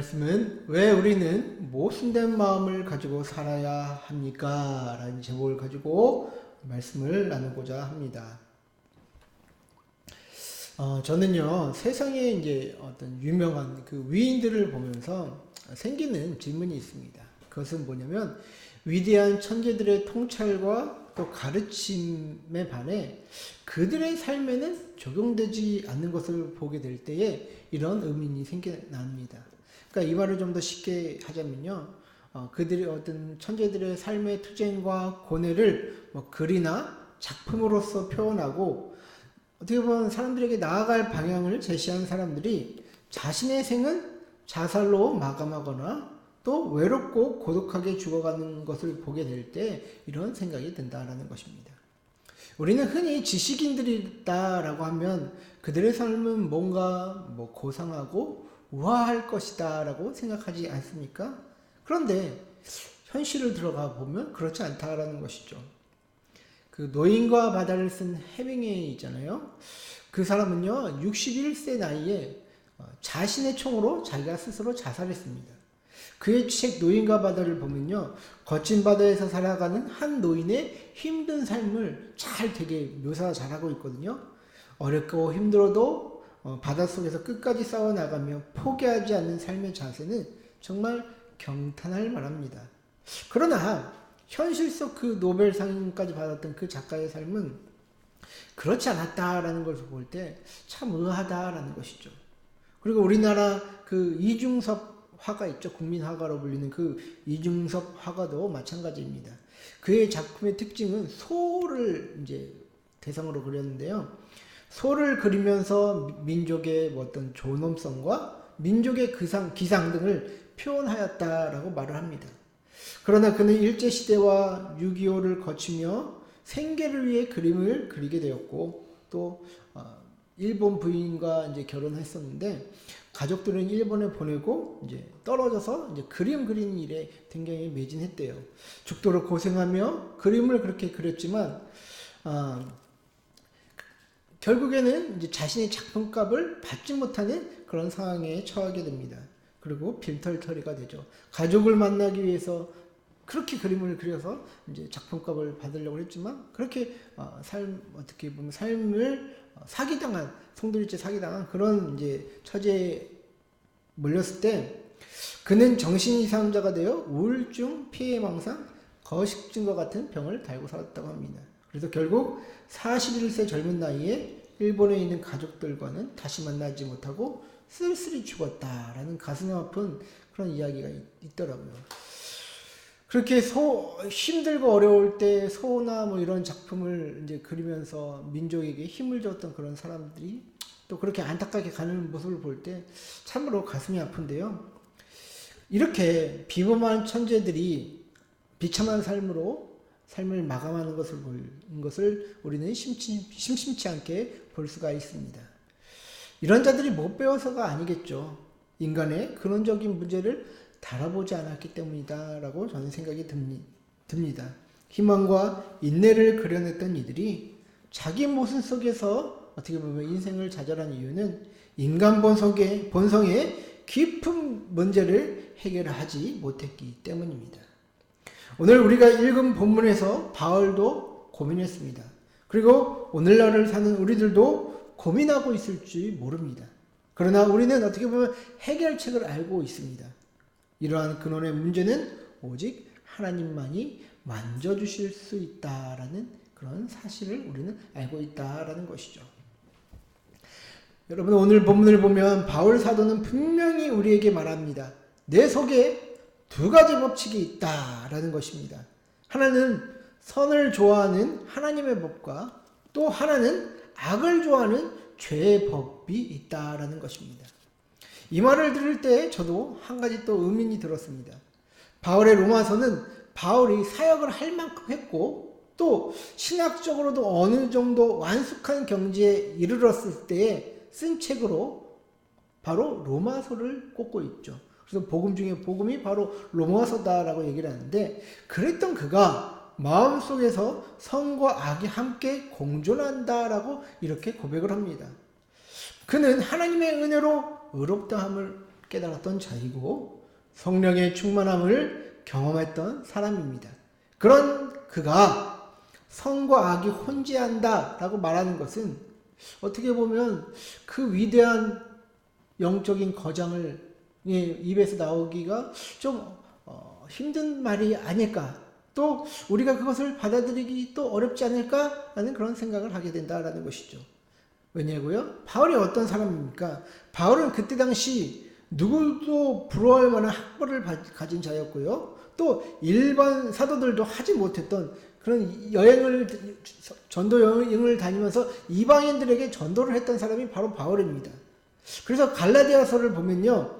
말씀은 왜 우리는 모순된 마음을 가지고 살아야 합니까? 라는 제목을 가지고 말씀을 나누고자 합니다. 어, 저는요, 세상에 이제 어떤 유명한 그 위인들을 보면서 생기는 질문이 있습니다. 그것은 뭐냐면, 위대한 천재들의 통찰과 또 가르침에 반해 그들의 삶에는 적용되지 않는 것을 보게 될 때에 이런 의문이 생겨납니다. 그러니까 이 말을 좀 더 쉽게 하자면요. 어, 그들의 어떤 천재들의 삶의 투쟁과 고뇌를 뭐 글이나 작품으로서 표현하고 어떻게 보면 사람들에게 나아갈 방향을 제시한 사람들이 자신의 생은 자살로 마감하거나 또 외롭고 고독하게 죽어가는 것을 보게 될 때 이런 생각이 든다라는 것입니다. 우리는 흔히 지식인들이다라고 하면 그들의 삶은 뭔가 뭐 고상하고 우아할 것이다 라고 생각하지 않습니까? 그런데 현실을 들어가 보면 그렇지 않다라는 것이죠. 그 노인과 바다를 쓴 해밍웨이 있잖아요. 그 사람은요, 61세 나이에 어, 자신의 총으로 자기가 스스로 자살했습니다. 그의 책 노인과 바다를 보면요. 거친 바다에서 살아가는 한 노인의 힘든 삶을 잘 되게 묘사 잘하고 있거든요. 어렵고 힘들어도 어, 바닷속에서 끝까지 싸워나가며 포기하지 않는 삶의 자세는 정말 경탄할 만합니다. 그러나 현실 속 그 노벨상까지 받았던 그 작가의 삶은 그렇지 않았다라는 것을 볼 때 참 의아하다라는 것이죠. 그리고 우리나라 그 이중섭 화가 있죠. 국민 화가로 불리는 그 이중섭 화가도 마찬가지입니다. 그의 작품의 특징은 소를 이제 대상으로 그렸는데요. 소를 그리면서 민족의 뭐 어떤 존엄성과 민족의 기상, 기상 등을 표현하였다라고 말을 합니다. 그러나 그는 일제시대와 6.25를 거치며 생계를 위해 그림을 그리게 되었고 또 어, 일본 부인과 이제 결혼했었는데 가족들은 일본에 보내고 이제 떨어져서 이제 그림 그리는 일에 굉장히 매진했대요. 죽도록 고생하며 그림을 그렇게 그렸지만 어, 결국에는 이제 자신의 작품값을 받지 못하는 그런 상황에 처하게 됩니다. 그리고 빈털터리가 되죠. 가족을 만나기 위해서 그렇게 그림을 그려서 이제 작품값을 받으려고 했지만 그렇게 어, 삶 어떻게 보면 삶을 어, 사기당한 송두리째 사기당한 그런 이제 처지에 몰렸을 때 그는 정신 이상자가 되어 우울증, 피해망상, 거식증과 같은 병을 달고 살았다고 합니다. 그래서 결국 41세 젊은 나이에 일본에 있는 가족들과는 다시 만나지 못하고 쓸쓸히 죽었다라는 가슴 아픈 그런 이야기가 있, 더라고요 그렇게 소, 힘들고 어려울 때 소나 뭐 이런 작품을 이제 그리면서 민족에게 힘을 줬던 그런 사람들이 또 그렇게 안타깝게 가는 모습을 볼 때 참으로 가슴이 아픈데요. 이렇게 비범한 천재들이 비참한 삶으로 삶을 마감하는 것을 본 것을 우리는 심치, 심심치 않게 볼 수가 있습니다. 이런 자들이 못 배워서가 아니겠죠. 인간의 근원적인 문제를 달아보지 않았기 때문이다라고 저는 생각이 듭니다. 희망과 인내를 그려냈던 이들이 자기 모습 속에서 어떻게 보면 인생을 좌절한 이유는 인간 본성의, 본성의 깊은 문제를 해결하지 못했기 때문입니다. 오늘 우리가 읽은 본문에서 바울도 고민했습니다. 그리고 오늘날을 사는 우리들도 고민하고 있을지 모릅니다. 그러나 우리는 어떻게 보면 해결책을 알고 있습니다. 이러한 근원의 문제는 오직 하나님만이 만져주실 수 있다라는 그런 사실을 우리는 알고 있다라는 것이죠. 여러분 오늘 본문을 보면 바울 사도는 분명히 우리에게 말합니다. 내 속에 두 가지 법칙이 있다라는 것입니다. 하나는 선을 좋아하는 하나님의 법과 또 하나는 악을 좋아하는 죄의 법이 있다라는 것입니다. 이 말을 들을 때 저도 한 가지 또 의문이 들었습니다. 바울의 로마서는 바울이 사역을 할 만큼 했고 또 신학적으로도 어느 정도 완숙한 경지에 이르렀을 때에 쓴 책으로 바로 로마서를 꼽고 있죠. 그래서 복음 중에 복음이 바로 로마서다라고 얘기를 하는데 그랬던 그가 마음속에서 성과 악이 함께 공존한다라고 이렇게 고백을 합니다. 그는 하나님의 은혜로 의롭다함을 깨달았던 자이고 성령의 충만함을 경험했던 사람입니다. 그런 그가 성과 악이 혼재한다라고 말하는 것은 어떻게 보면 그 위대한 영적인 거장을 예, 입에서 나오기가 좀 어, 힘든 말이 아닐까. 또 우리가 그것을 받아들이기 또 어렵지 않을까라는 그런 생각을 하게 된다라는 것이죠. 왜냐고요? 바울이 어떤 사람입니까? 바울은 그때 당시 누구도 부러워할 만한 학벌을 가진 자였고요. 또 일반 사도들도 하지 못했던 그런 여행을 전도 여행을 다니면서 이방인들에게 전도를 했던 사람이 바로 바울입니다. 그래서 갈라디아서를 보면요.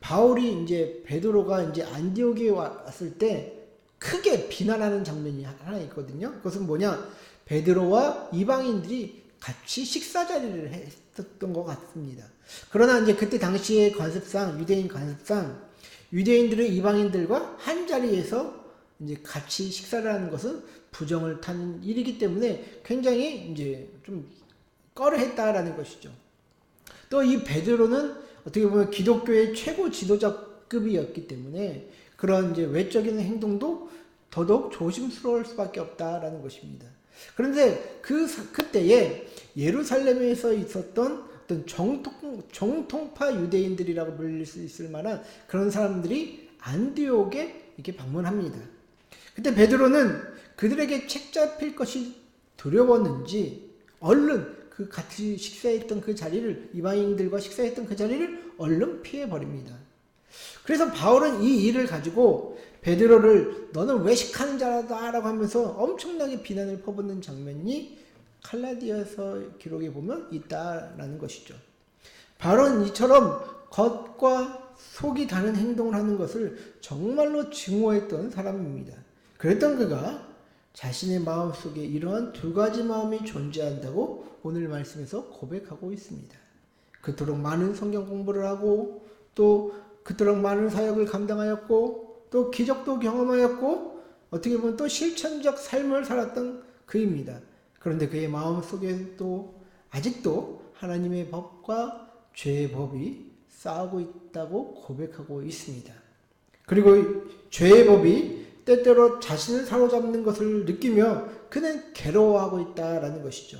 바울이 이제 베드로가 이제 안디옥에 왔을 때 크게 비난하는 장면이 하나 있거든요. 그것은 뭐냐? 베드로와 이방인들이 같이 식사 자리를 했었던 것 같습니다. 그러나 이제 그때 당시의 관습상 유대인 관습상 유대인들은 이방인들과 한 자리에서 이제 같이 식사를 하는 것은 부정을 타는 일이기 때문에 굉장히 이제 좀 꺼려했다라는 것이죠. 또 이 베드로는 어떻게 보면 기독교의 최고 지도자급이었기 때문에 그런 이제 외적인 행동도 더더욱 조심스러울 수밖에 없다라는 것입니다. 그런데 그 그때에 예루살렘에서 있었던 어떤 정통 정통파 유대인들이라고 불릴 수 있을 만한 그런 사람들이 안디옥에 이렇게 방문합니다. 그때 베드로는 그들에게 책 잡힐 것이 두려웠는지 얼른 그 같이 식사했던 그 자리를 이방인들과 식사했던 그 자리를 얼른 피해 버립니다. 그래서 바울은 이 일을 가지고 베드로를 너는 외식하는 자라다라고 하면서 엄청나게 비난을 퍼붓는 장면이 칼라디아서 기록에 보면 있다라는 것이죠. 바울은 이처럼 겉과 속이 다른 행동을 하는 것을 정말로 증오했던 사람입니다. 그랬던 그가 자신의 마음 속에 이러한 두 가지 마음이 존재한다고 오늘 말씀에서 고백하고 있습니다. 그토록 많은 성경 공부를 하고 또 그토록 많은 사역을 감당하였고 또 기적도 경험하였고 어떻게 보면 또 실천적 삶을 살았던 그입니다. 그런데 그의 마음 속에 또 아직도 하나님의 법과 죄의 법이 싸우고 있다고 고백하고 있습니다. 그리고 죄의 법이 때때로 자신을 사로잡는 것을 느끼며 그는 괴로워하고 있다라는 것이죠.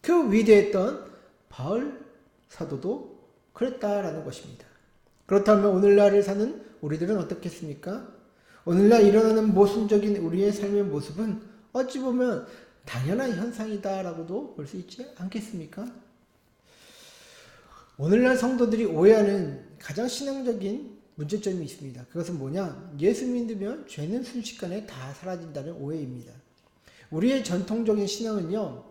그 위대했던 바울 사도도 그랬다라는 것입니다. 그렇다면 오늘날을 사는 우리들은 어떻겠습니까? 오늘날 일어나는 모순적인 우리의 삶의 모습은 어찌 보면 당연한 현상이다라고도 볼 수 있지 않겠습니까? 오늘날 성도들이 오해하는 가장 신앙적인 문제점이 있습니다. 그것은 뭐냐? 예수 믿으면 죄는 순식간에 다 사라진다는 오해입니다. 우리의 전통적인 신앙은요,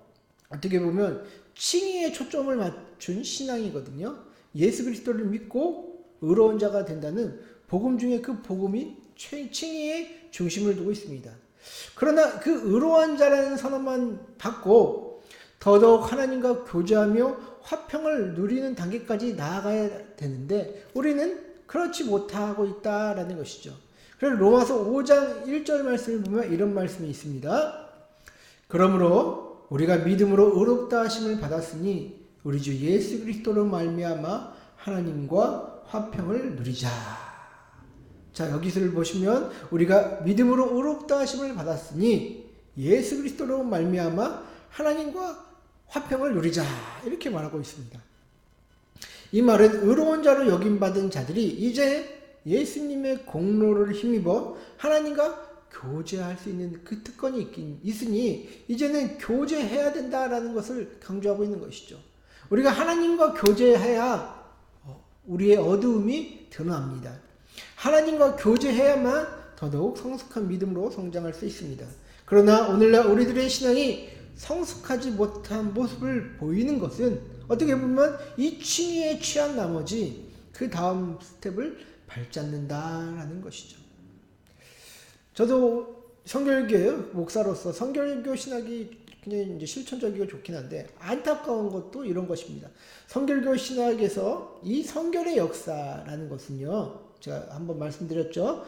어떻게 보면 칭의에 초점을 맞춘 신앙이거든요. 예수 그리스도를 믿고 의로운 자가 된다는 복음 중에 그 복음이 칭의에 중심을 두고 있습니다. 그러나 그 의로운 자라는 선언만 받고 더더욱 하나님과 교제하며 화평을 누리는 단계까지 나아가야 되는데 우리는 그렇지 못하고 있다라는 것이죠. 그래서 로마서 5장 1절 말씀을 보면 이런 말씀이 있습니다. 그러므로 우리가 믿음으로 의롭다 하심을 받았으니 우리 주 예수 그리스도로 말미암아 하나님과 화평을 누리자. 자, 여기서를 보시면 우리가 믿음으로 의롭다 하심을 받았으니 예수 그리스도로 말미암아 하나님과 화평을 누리자. 이렇게 말하고 있습니다. 이 말은 의로운 자로 여김받은 자들이 이제 예수님의 공로를 힘입어 하나님과 교제할 수 있는 그 특권이 있긴 있으니 이제는 교제해야 된다라는 것을 강조하고 있는 것이죠. 우리가 하나님과 교제해야 우리의 어두움이 드러납니다. 하나님과 교제해야만 더더욱 성숙한 믿음으로 성장할 수 있습니다. 그러나 오늘날 우리들의 신앙이 성숙하지 못한 모습을 보이는 것은 어떻게 보면 이 칭의에 취한 나머지 그 다음 스텝을 밟지 않는다라는 것이죠. 저도 성결교 목사로서 성결교 신학이 굉장히 이제 실천적이고 좋긴 한데 안타까운 것도 이런 것입니다. 성결교 신학에서 이 성결의 역사라는 것은요. 제가 한번 말씀드렸죠.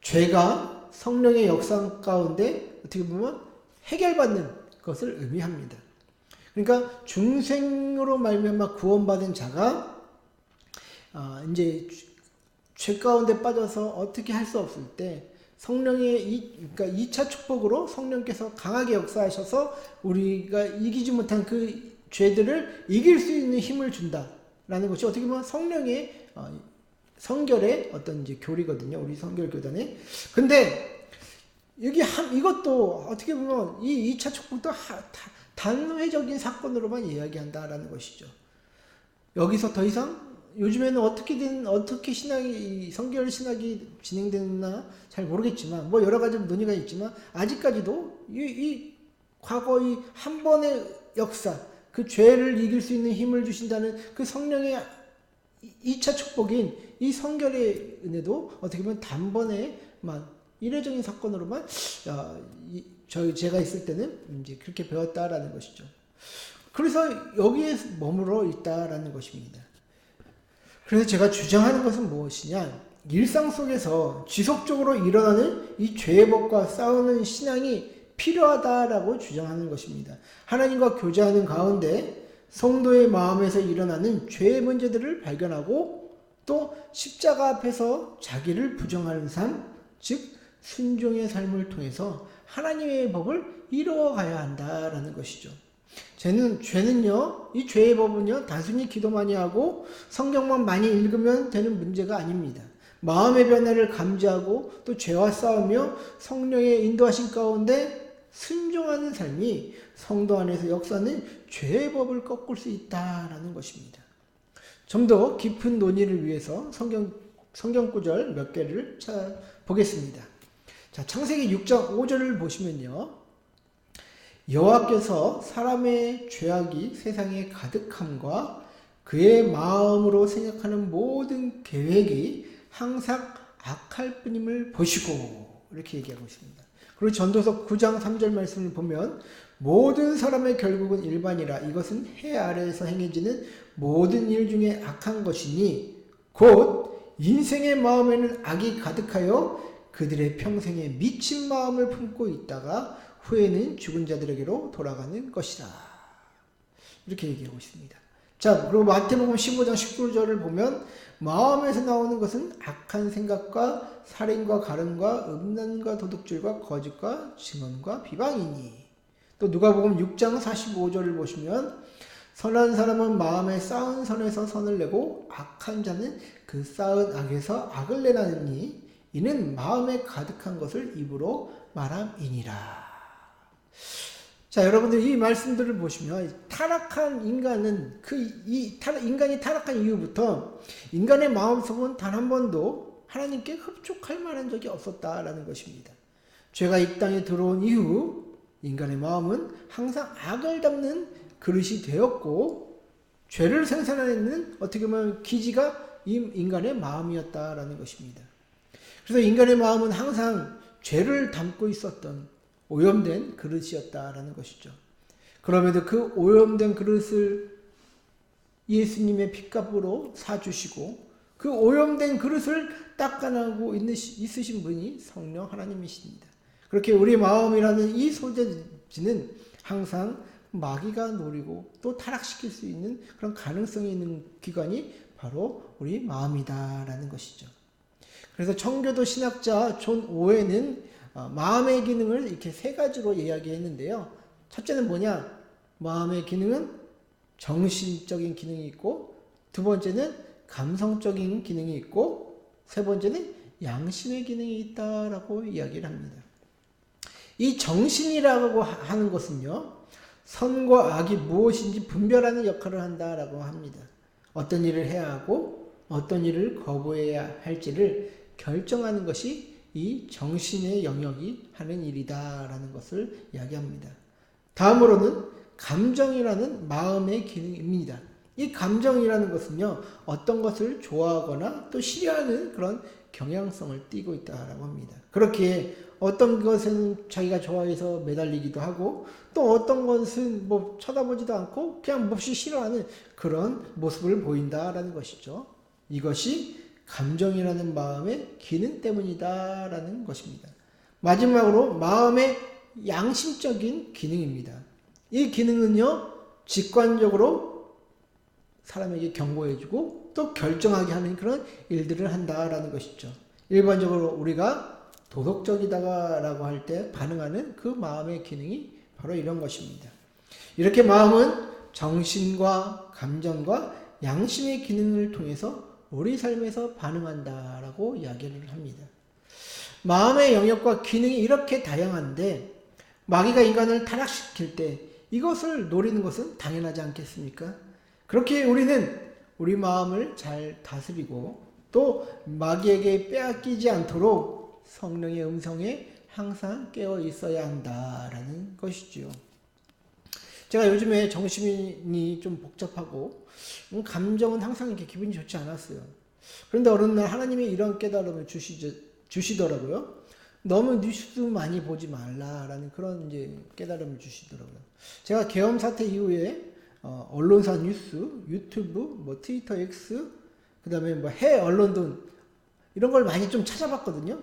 죄가 성령의 역사 가운데 어떻게 보면 해결받는 것을 의미합니다. 그러니까 중생으로 말미암아 구원받은 자가 어, 이제 죄 가운데 빠져서 어떻게 할 수 없을 때 성령의 이 그러니까 2차 축복으로 성령께서 강하게 역사하셔서 우리가 이기지 못한 그 죄들을 이길 수 있는 힘을 준다라는 것이 어떻게 보면 성령의 어, 성결의 어떤 이제 교리거든요. 우리 성결 교단에. 근데 여기 한 이것도 어떻게 보면 이 2차 축복도 하, 다, 단회적인 사건으로만 이야기한다라는 것이죠. 여기서 더 이상 요즘에는 어떻게든 어떻게 신학이 성결 신학이 진행되나 잘 모르겠지만 뭐 여러 가지 논의가 있지만 아직까지도 이, 이 과거의 한 번의 역사 그 죄를 이길 수 있는 힘을 주신다는 그 성령의 2차 축복인 이 성결의 은혜도 어떻게 보면 단번에만 이례적인 사건으로만 어, 이, 저희 제가 있을 때는 이제 그렇게 배웠다라는 것이죠. 그래서 여기에 머물러 있다라는 것입니다. 그래서 제가 주장하는 것은 무엇이냐? 일상 속에서 지속적으로 일어나는 이 죄의 법과 싸우는 신앙이 필요하다라고 주장하는 것입니다. 하나님과 교제하는 가운데 성도의 마음에서 일어나는 죄의 문제들을 발견하고 또 십자가 앞에서 자기를 부정하는 삶, 즉 순종의 삶을 통해서 하나님의 법을 이루어가야 한다라는 것이죠. 죄는 죄는요 이 죄의 법은요 단순히 기도 많이 하고 성경만 많이 읽으면 되는 문제가 아닙니다. 마음의 변화를 감지하고 또 죄와 싸우며 성령의 인도하신 가운데 순종하는 삶이 성도 안에서 역사는 죄의 법을 꺾을 수 있다라는 것입니다. 좀 더 깊은 논의를 위해서 성경 성경 구절 몇 개를 보겠습니다. 자, 창세기 6장 5절을 보시면요. 여호와께서 사람의 죄악이 세상에 가득함과 그의 마음으로 생각하는 모든 계획이 항상 악할 뿐임을 보시고 이렇게 얘기하고 있습니다. 그리고 전도서 9장 3절 말씀을 보면 모든 사람의 결국은 일반이라 이것은 해 아래에서 행해지는 모든 일 중에 악한 것이니 곧 인생의 마음에는 악이 가득하여 그들의 평생에 미친 마음을 품고 있다가 후에는 죽은 자들에게로 돌아가는 것이다. 이렇게 얘기하고 있습니다. 자, 그리고 마태복음 15장 19절을 보면 마음에서 나오는 것은 악한 생각과 살인과 가름과 음란과 도둑질과 거짓과 증언과 비방이니. 또 누가복음 6장 45절을 보시면 선한 사람은 마음에 쌓은 선에서 선을 내고 악한 자는 그 쌓은 악에서 악을 내나니 이는 마음에 가득한 것을 입으로 말함이니라. 자, 여러분들 이 말씀들을 보시면 타락한 인간은 그 이 인간이 타락한 이후부터 인간의 마음속은 단 한 번도 하나님께 흡족할 만한 적이 없었다라는 것입니다. 죄가 이 땅에 들어온 이후 인간의 마음은 항상 악을 담는 그릇이 되었고 죄를 생산하는 어떻게 보면 기지가 이 인간의 마음이었다라는 것입니다. 그래서 인간의 마음은 항상 죄를 담고 있었던 오염된 그릇이었다라는 것이죠. 그럼에도 그 오염된 그릇을 예수님의 핏값으로 사주시고 그 오염된 그릇을 닦아나고 있으신 분이 성령 하나님이십니다. 그렇게 우리 마음이라는 이 소재지는 항상 마귀가 노리고 또 타락시킬 수 있는 그런 가능성이 있는 기관이 바로 우리 마음이다라는 것이죠. 그래서 청교도 신학자 존 오웨는 어, 마음의 기능을 이렇게 세 가지로 이야기했는데요. 첫째는 뭐냐? 마음의 기능은 정신적인 기능이 있고, 두 번째는 감성적인 기능이 있고, 세 번째는 양심의 기능이 있다라고 이야기를 합니다. 이 정신이라고 하는 것은요, 선과 악이 무엇인지 분별하는 역할을 한다라고 합니다. 어떤 일을 해야 하고, 어떤 일을 거부해야 할지를 결정하는 것이 이 정신의 영역이 하는 일이다라는 것을 이야기합니다. 다음으로는 감정이라는 마음의 기능입니다. 이 감정이라는 것은요, 어떤 것을 좋아하거나 또 싫어하는 그런 경향성을 띠고 있다라고 합니다. 그렇게 어떤 것은 자기가 좋아해서 매달리기도 하고 또 어떤 것은 뭐 쳐다보지도 않고 그냥 몹시 싫어하는 그런 모습을 보인다라는 것이죠. 이것이 감정이라는 마음의 기능 때문이다라는 것입니다. 마지막으로 마음의 양심적인 기능입니다. 이 기능은요, 직관적으로 사람에게 경고해주고 또 결정하게 하는 그런 일들을 한다라는 것이죠. 일반적으로 우리가 도덕적이다라고 할 때 반응하는 그 마음의 기능이 바로 이런 것입니다. 이렇게 마음은 정신과 감정과 양심의 기능을 통해서 우리 삶에서 반응한다라고 이야기를 합니다. 마음의 영역과 기능이 이렇게 다양한데 마귀가 인간을 타락시킬 때 이것을 노리는 것은 당연하지 않겠습니까? 그렇게 우리는 우리 마음을 잘 다스리고 또 마귀에게 빼앗기지 않도록 성령의 음성에 항상 깨어 있어야 한다라는 것이지요. 제가 요즘에 정신이 좀 복잡하고 음, 감정은 항상 이렇게 기분이 좋지 않았어요. 그런데 어느 날 하나님이 이런 깨달음을 주시, 주시더라고요. 너무 뉴스 많이 보지 말라라는 그런 이제 깨달음을 주시더라고요. 제가 계엄 사태 이후에 어, 언론사 뉴스, 유튜브, 뭐 트위터 X, 그다음에 뭐 해외 언론들 이런 걸 많이 좀 찾아봤거든요.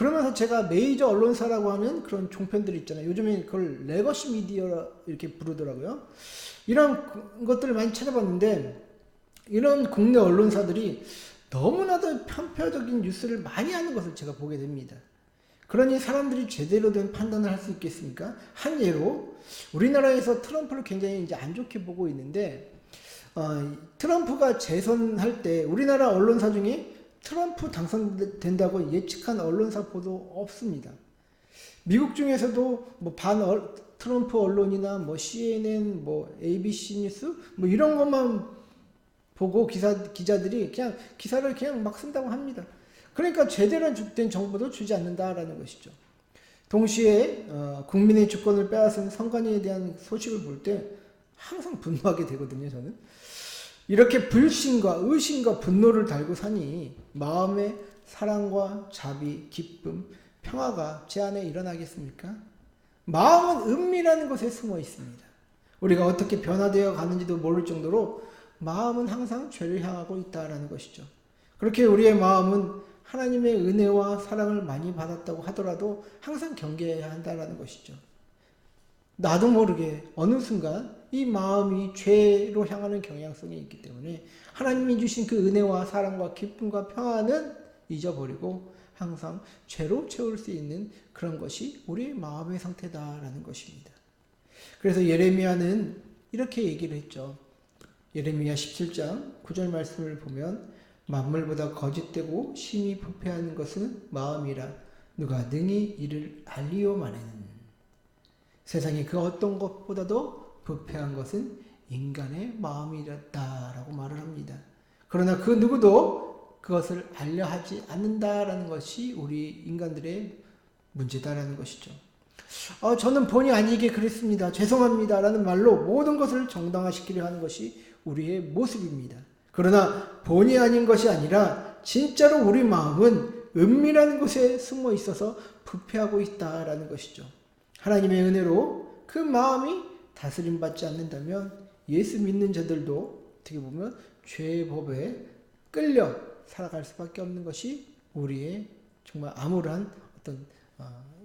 그러면서 제가 메이저 언론사라고 하는 그런 종편들 있잖아요. 요즘에 그걸 레거시 미디어 이렇게 부르더라고요. 이런 것들을 많이 찾아봤는데 이런 국내 언론사들이 너무나도 편파적인 뉴스를 많이 하는 것을 제가 보게 됩니다. 그러니 사람들이 제대로 된 판단을 할 수 있겠습니까? 한 예로 우리나라에서 트럼프를 굉장히 이제 안 좋게 보고 있는데 어, 트럼프가 재선할 때 우리나라 언론사 중에 트럼프 당선된다고 예측한 언론사 보도 없습니다. 미국 중에서도 뭐 반 트럼프 언론이나 뭐 CNN, 뭐 ABC 뉴스 뭐 이런 것만 보고 기사 기자들이 그냥 기사를 그냥 막 쓴다고 합니다. 그러니까 제대로 된 정보도 주지 않는다라는 것이죠. 동시에 어, 국민의 주권을 빼앗은 선관위에 대한 소식을 볼 때 항상 분노하게 되거든요. 저는 이렇게 불신과 의심과 분노를 달고 사니 마음의 사랑과 자비, 기쁨, 평화가 제 안에 일어나겠습니까? 마음은 은밀한 곳에 숨어 있습니다. 우리가 어떻게 변화되어 가는지도 모를 정도로 마음은 항상 죄를 향하고 있다라는 것이죠. 그렇게 우리의 마음은 하나님의 은혜와 사랑을 많이 받았다고 하더라도 항상 경계해야 한다는 것이죠. 나도 모르게 어느 순간 이 마음이 죄로 향하는 경향성이 있기 때문에 하나님이 주신 그 은혜와 사랑과 기쁨과 평화는 잊어버리고 항상 죄로 채울 수 있는 그런 것이 우리의 마음의 상태다라는 것입니다. 그래서 예레미야는 이렇게 얘기를 했죠. 예레미야 17장 9절 말씀을 보면 만물보다 거짓되고 심히 부패하는 것은 마음이라 누가 능히 이를 알리오마는 세상에 그 어떤 것보다도 부패한 것은 인간의 마음이었다라고 말을 합니다. 그러나 그 누구도 그것을 알려 하지 않는다라는 것이 우리 인간들의 문제다라는 것이죠. 어, 저는 본의 아니게 그랬습니다. 죄송합니다라는 말로 모든 것을 정당화시키려 하는 것이 우리의 모습입니다. 그러나 본의 아닌 것이 아니라 진짜로 우리 마음은 은밀한 곳에 숨어 있어서 부패하고 있다라는 것이죠. 하나님의 은혜로 그 마음이 다스림 받지 않는다면 예수 믿는 자들도 어떻게 보면 죄의 법에 끌려 살아갈 수밖에 없는 것이 우리의 정말 암울한 어떤 어,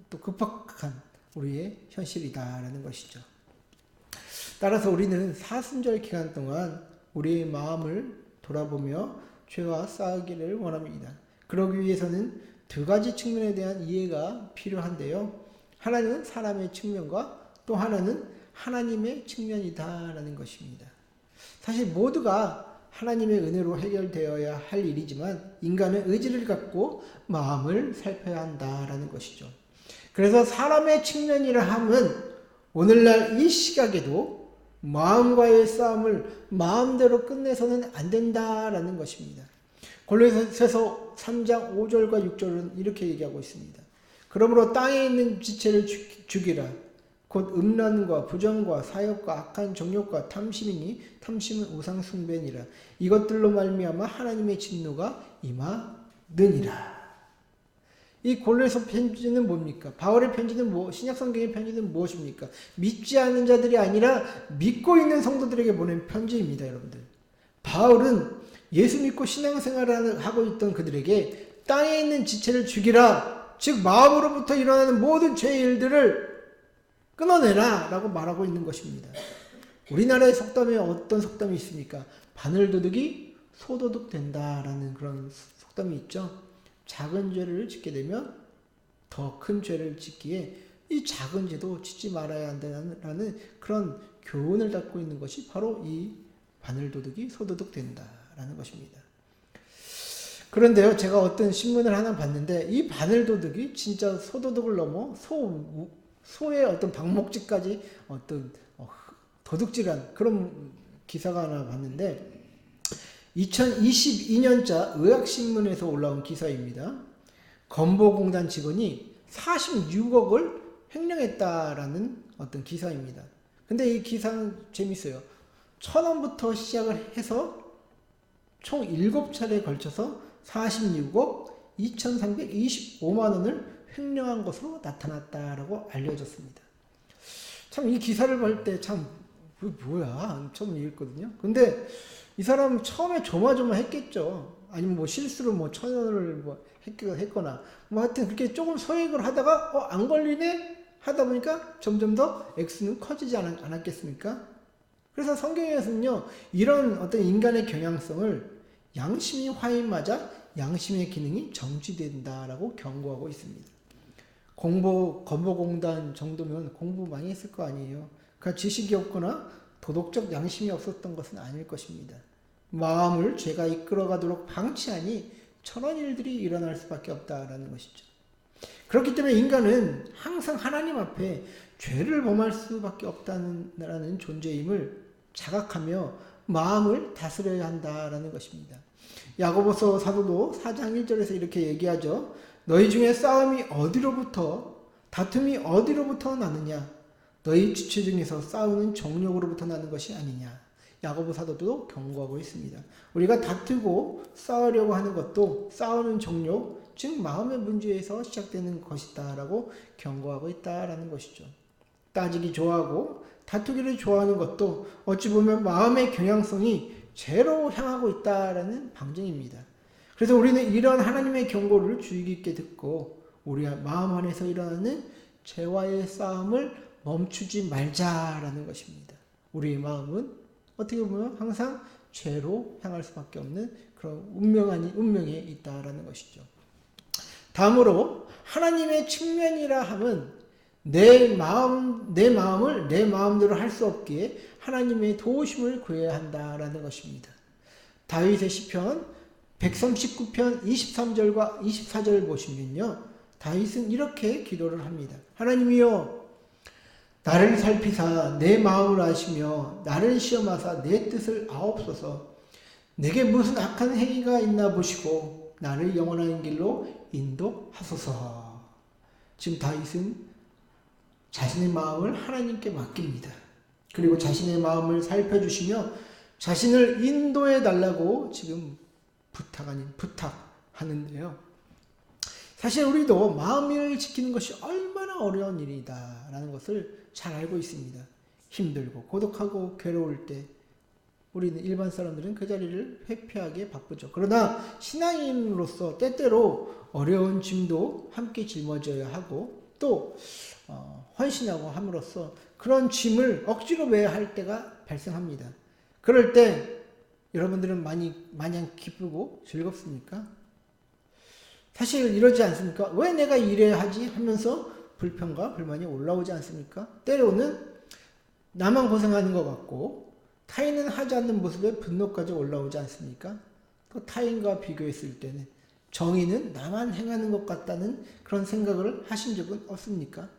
또 급박한 우리의 현실이다라는 것이죠. 따라서 우리는 사순절 기간 동안 우리의 마음을 돌아보며 죄와 싸우기를 원합니다. 그러기 위해서는 두 가지 측면에 대한 이해가 필요한데요. 하나는 사람의 측면과 또 하나는 하나님의 측면이다라는 것입니다. 사실 모두가 하나님의 은혜로 해결되어야 할 일이지만 인간은 의지를 갖고 마음을 살펴야 한다라는 것이죠. 그래서 사람의 측면이라 함은 오늘날 이 시각에도 마음과의 싸움을 마음대로 끝내서는 안 된다라는 것입니다. 골로새서 3장 5절과 6절은 이렇게 얘기하고 있습니다. 그러므로 땅에 있는 지체를 죽이라. 곧 음란과 부정과 사욕과 악한 정욕과 탐심이니 탐심은 우상 숭배니라. 이것들로 말미암아 하나님의 진노가 임하느니라. 이 골로에서 편지는 뭡니까? 바울의 편지는 뭐, 신약 성경의 편지는 무엇입니까? 믿지 않는 자들이 아니라 믿고 있는 성도들에게 보낸 편지입니다, 여러분들. 바울은 예수 믿고 신앙생활을 하고 있던 그들에게 땅에 있는 지체를 죽이라, 즉 마음으로부터 일어나는 모든 죄의 일들을 끊어내라 라고 말하고 있는 것입니다. 우리나라의 속담에 어떤 속담이 있습니까? 바늘도둑이 소도둑 된다라는 그런 속담이 있죠. 작은 죄를 짓게 되면 더 큰 죄를 짓기에 이 작은 죄도 짓지 말아야 한다는 그런 교훈을 담고 있는 것이 바로 이 바늘도둑이 소도둑 된다라는 것입니다. 그런데요, 제가 어떤 신문을 하나 봤는데 이 바늘도둑이 진짜 소도둑을 넘어 소 소의 어떤 방목지까지 어떤 어, 도둑질한 그런 기사가 하나 봤는데 2022년자 의학신문에서 올라온 기사입니다. 건보공단 직원이 46억을 횡령했다라는 어떤 기사입니다. 근데 이 기사는 재밌어요. 천 원부터 시작을 해서 총 7차례에 걸쳐서 46억 2,325만 원을 횡령한 것으로 나타났다라고 알려졌습니다. 참 이 기사를 볼 때 참 뭐야 처음 읽었거든요. 근데 이 사람 처음에 조마조마했겠죠. 아니면 뭐 실수로 뭐천 원을 뭐 했거나 뭐 하여튼 그렇게 조금 소액을 하다가 어 안 걸리네 하다 보니까 점점 더 X는 커지지 않았, 않았겠습니까? 그래서 성경에서는요 이런 어떤 인간의 경향성을 양심이 화인 맞아 양심의 기능이 정지된다라고 경고하고 있습니다. 공부 건보공단 정도면 공부 많이 했을 거 아니에요. 그 지식이 없거나 도덕적 양심이 없었던 것은 아닐 것입니다. 마음을 죄가 이끌어가도록 방치하니 천원 일들이 일어날 수밖에 없다라는 것이죠. 그렇기 때문에 인간은 항상 하나님 앞에 죄를 범할 수밖에 없다는 존재임을 자각하며 마음을 다스려야 한다라는 것입니다. 야고보서 사도도 4장 1절에서 이렇게 얘기하죠. 너희 중에 싸움이 어디로부터 다툼이 어디로부터 나느냐? 너희 지체 중에서 싸우는 정욕으로부터 나는 것이 아니냐? 야고보 사도도 경고하고 있습니다. 우리가 다투고 싸우려고 하는 것도 싸우는 정욕, 즉 마음의 문제에서 시작되는 것이다라고 경고하고 있다라는 것이죠. 따지기 좋아하고 다투기를 좋아하는 것도 어찌 보면 마음의 경향성이 죄로 향하고 있다라는 방증입니다. 그래서 우리는 이런 하나님의 경고를 주의 깊게 듣고 우리 마음 안에서 일어나는 죄와의 싸움을 멈추지 말자라는 것입니다. 우리의 마음은 어떻게 보면 항상 죄로 향할 수밖에 없는 그런 운명 아닌 운명에 있다라는 것이죠. 다음으로 하나님의 측면이라 함은 내 마음 내 마음을 내 마음대로 할 수 없기에 하나님의 도우심을 구해야 한다라는 것입니다. 다윗의 시편 139편 23절과 24절을 보시면요. 다윗은 이렇게 기도를 합니다. 하나님이여 나를 살피사 내 마음을 아시며 나를 시험하사 내 뜻을 아옵소서 내게 무슨 악한 행위가 있나 보시고 나를 영원한 길로 인도하소서. 지금 다윗은 자신의 마음을 하나님께 맡깁니다. 그리고 자신의 마음을 살펴주시며 자신을 인도해 달라고 지금 부탁 아닌 부탁하는데요. 사실 우리도 마음을 지키는 것이 얼마나 어려운 일이다라는 것을 잘 알고 있습니다. 힘들고 고독하고 괴로울 때 우리는 일반 사람들은 그 자리를 회피하기에 바쁘죠. 그러나 신앙인으로서 때때로 어려운 짐도 함께 짊어져야 하고 또 어, 헌신하고 함으로써 그런 짐을 억지로 매야 할 때가 발생합니다. 그럴 때 여러분들은 많이 마냥 기쁘고 즐겁습니까? 사실 이러지 않습니까? 왜 내가 이래야 하지 하면서 불평과 불만이 올라오지 않습니까? 때로는 나만 고생하는 것 같고 타인은 하지 않는 모습에 분노까지 올라오지 않습니까? 또 타인과 비교했을 때는 정의는 나만 행하는 것 같다는 그런 생각을 하신 적은 없습니까?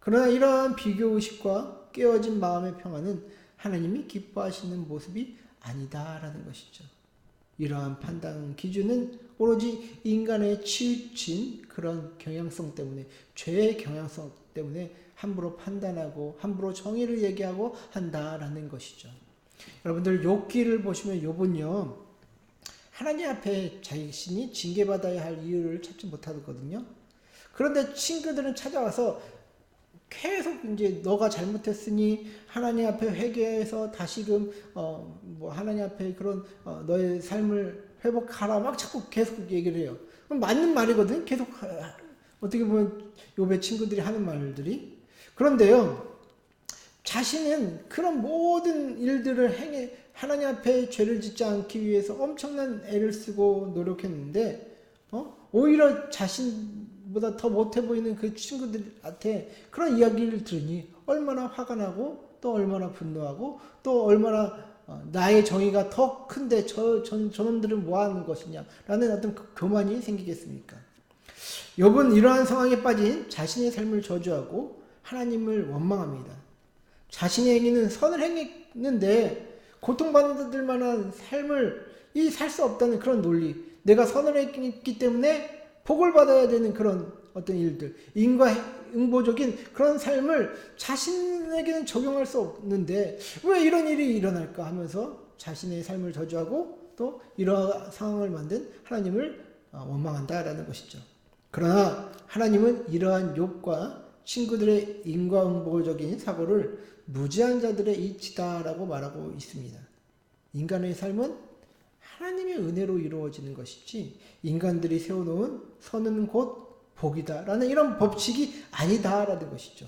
그러나 이러한 비교 의식과 깨어진 마음의 평화는 하나님이 기뻐하시는 모습이 아니다라는 것이죠. 이러한 판단 기준은 오로지 인간의 치우친 그런 경향성 때문에 죄의 경향성 때문에 함부로 판단하고 함부로 정의를 얘기하고 한다라는 것이죠. 여러분들 욥기를 보시면 욥은요 하나님 앞에 자신이 징계받아야 할 이유를 찾지 못하거든요. 그런데 친구들은 찾아와서 계속 이제 너가 잘못했으니 하나님 앞에 회개해서 다시금 어 뭐 하나님 앞에 그런 어 너의 삶을 회복하라 막 자꾸 계속 얘기를 해요. 그럼 맞는 말이거든. 계속 어떻게 보면 요배 친구들이 하는 말들이 그런데요. 자신은 그런 모든 일들을 행해 하나님 앞에 죄를 짓지 않기 위해서 엄청난 애를 쓰고 노력했는데 어? 오히려 자신 보다 더 못해 보이는 그 친구들한테 그런 이야기를 들으니 얼마나 화가 나고 또 얼마나 분노하고 또 얼마나 어, 나의 정의가 더 큰데 저, 저, 저놈들은 뭐 하는 것이냐 라는 어떤 그 교만이 생기겠습니까? 욥은 이러한 상황에 빠진 자신의 삶을 저주하고 하나님을 원망합니다. 자신의 행위는 선을 행했는데 고통받을 만한 삶을 이 살 수 없다는 그런 논리, 내가 선을 했기 때문에 복을 받아야 되는 그런 어떤 일들, 인과 응보적인 그런 삶을 자신에게는 적용할 수 없는데 왜 이런 일이 일어날까 하면서 자신의 삶을 저주하고 또 이러한 상황을 만든 하나님을 어, 원망한다라는 것이죠. 그러나 하나님은 이러한 욕과 친구들의 인과응보적인 사고를 무지한 자들의 이치다라고 말하고 있습니다. 인간의 삶은 하나님의 은혜로 이루어지는 것이지 인간들이 세워놓은 선은 곧 복이다라는 이런 법칙이 아니다라는 것이죠.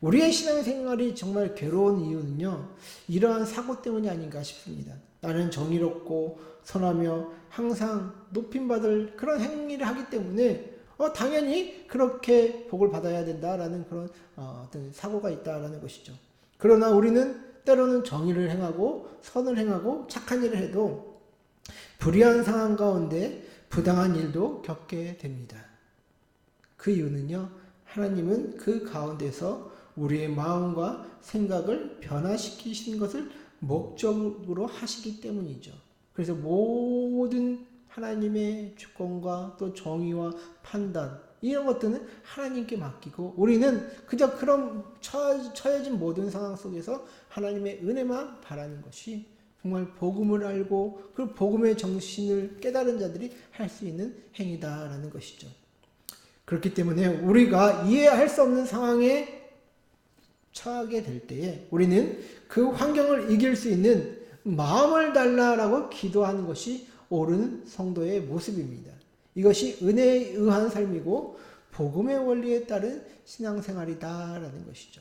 우리의 신앙생활이 정말 괴로운 이유는요, 이러한 사고 때문이 아닌가 싶습니다. 나는 정의롭고 선하며 항상 높임받을 그런 행위를 하기 때문에 어, 당연히 그렇게 복을 받아야 된다라는 그런 어, 어떤 사고가 있다라는 것이죠. 그러나 우리는 때로는 정의를 행하고 선을 행하고 착한 일을 해도 불의한 상황 가운데 부당한 일도 겪게 됩니다. 그 이유는요, 하나님은 그 가운데서 우리의 마음과 생각을 변화시키시는 것을 목적으로 하시기 때문이죠. 그래서 모든 하나님의 주권과 또 정의와 판단 이런 것들은 하나님께 맡기고 우리는 그저 그런 처해진 모든 상황 속에서 하나님의 은혜만 바라는 것이 정말 복음을 알고 그 복음의 정신을 깨달은 자들이 할 수 있는 행위다라는 것이죠. 그렇기 때문에 우리가 이해할 수 없는 상황에 처하게 될 때에 우리는 그 환경을 이길 수 있는 마음을 달라라고 기도하는 것이 옳은 성도의 모습입니다. 이것이 은혜에 의한 삶이고 복음의 원리에 따른 신앙생활이다라는 것이죠.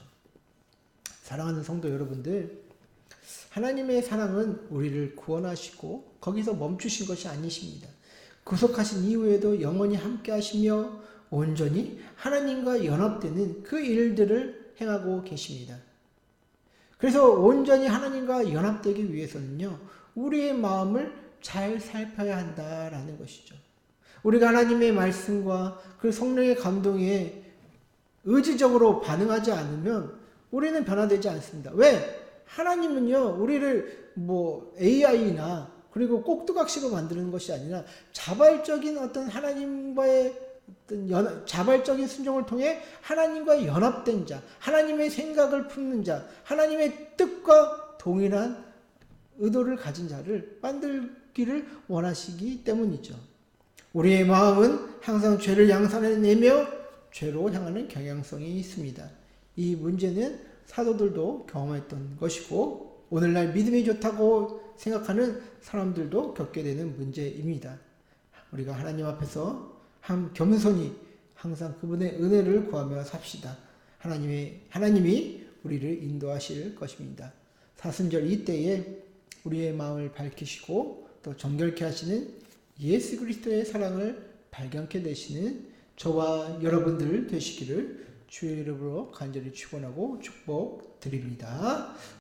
사랑하는 성도 여러분들, 하나님의 사랑은 우리를 구원하시고 거기서 멈추신 것이 아니십니다. 구속하신 이후에도 영원히 함께 하시며 온전히 하나님과 연합되는 그 일들을 행하고 계십니다. 그래서 온전히 하나님과 연합되기 위해서는요, 우리의 마음을 잘 살펴야 한다라는 것이죠. 우리가 하나님의 말씀과 그 성령의 감동에 의지적으로 반응하지 않으면 우리는 변화되지 않습니다. 왜? 하나님은요, 우리를 뭐 AI나 그리고 꼭두각시로 만드는 것이 아니라 자발적인 어떤 하나님과의 어떤 연, 자발적인 순종을 통해 하나님과 연합된 자, 하나님의 생각을 품는 자, 하나님의 뜻과 동일한 의도를 가진 자를 만들기를 원하시기 때문이죠. 우리의 마음은 항상 죄를 양산해내며 죄로 향하는 경향성이 있습니다. 이 문제는 사도들도 경험했던 것이고 오늘날 믿음이 좋다고 생각하는 사람들도 겪게 되는 문제입니다. 우리가 하나님 앞에서 한 겸손히 항상 그분의 은혜를 구하며 삽시다. 하나님의 하나님이 우리를 인도하실 것입니다. 사순절 이때에 우리의 마음을 밝히시고 또 정결케 하시는 예수 그리스도의 사랑을 발견케 되시는 저와 여러분들 되시기를 주의 이름으로 간절히 축원하고 축복드립니다.